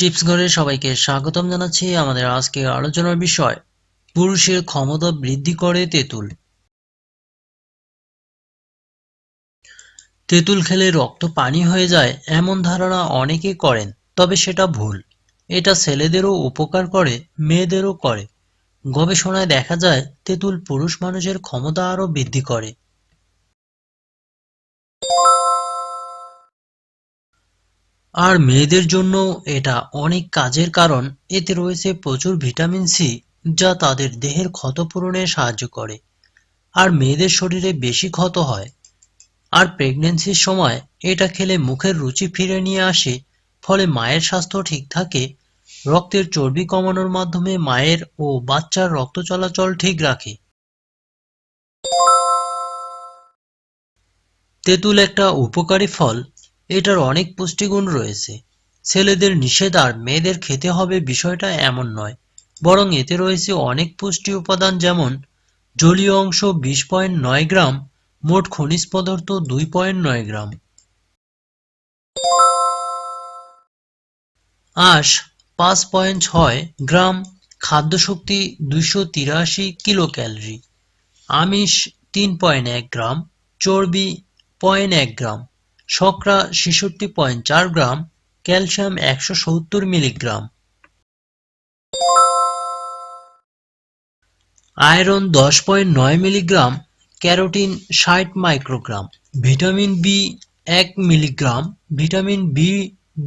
Tips ঘরে সবাইকে স্বাগতম জানাচ্ছি আমাদের আজকের আলোচনার বিষয়, পুরুষের ক্ষমতা বৃদ্ধি করে তেঁতুল। তেঁতুল খেলে রক্ত পানি হয়ে যায় এমন ধারণা অনেকে করেন, তবে সেটা ভুল। এটা ছেলেদেরও উপকার করে, মেয়েদেরও করে। গবেষণায় দেখা যায়, তেঁতুল পুরুষ মানুষের ক্ষমতা আরও বৃদ্ধি করে। আর মেয়েদের জন্য এটা অনেক কাজের কারণ। এতে রয়েছে প্রচুর ভিটামিন সি, যা তাদের দেহের ক্ষত পূরণে সাহায্য করে। আর মেয়েদের শরীরে বেশি ক্ষত হয়। আর প্রেগন্যান্সির সময় এটা খেলে মুখের রুচি ফিরে নিয়ে আসে, ফলে মায়ের স্বাস্থ্য ঠিক থাকে। রক্তের চর্বি কমানোর মাধ্যমে মায়ের ও বাচ্চার রক্ত চলাচল ঠিক রাখে। তেঁতুল একটা উপকারী ফল। এটার অনেক পুষ্টিগুণ রয়েছে। ছেলেদের নিষেধ আর মেয়েদের খেতে হবে বিষয়টা এমন নয়, বরং এতে রয়েছে অনেক পুষ্টি উপাদান যেমন জলীয় অংশ বিশ পয়েন্ট নয় গ্রাম, মোট খনিজ পদার্থ দুই পয়েন্ট নয় গ্রাম। আঁশ পাঁচ পয়েন্ট ছয় গ্রাম, খাদ্যশক্তি দুইশো তিরাশি কিলো ক্যালরি আমিষ তিন পয়েন্ট এক গ্রাম, চর্বি পয়েন্ট এক গ্রাম। শর্করা ছেষট্টি পয়েন্ট চার গ্রাম, ক্যালসিয়াম একশো সত্তর মিলিগ্রাম। আয়রন দশ পয়েন্ট নয় মিলিগ্রাম, ক্যারোটিন ষাট মাইক্রোগ্রাম। ভিটামিন বি এক মিলিগ্রাম, ভিটামিন বি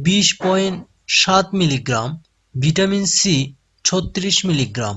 বিশ পয়েন্ট সাত মিলিগ্রাম, ভিটামিন সি ছত্রিশ মিলিগ্রাম।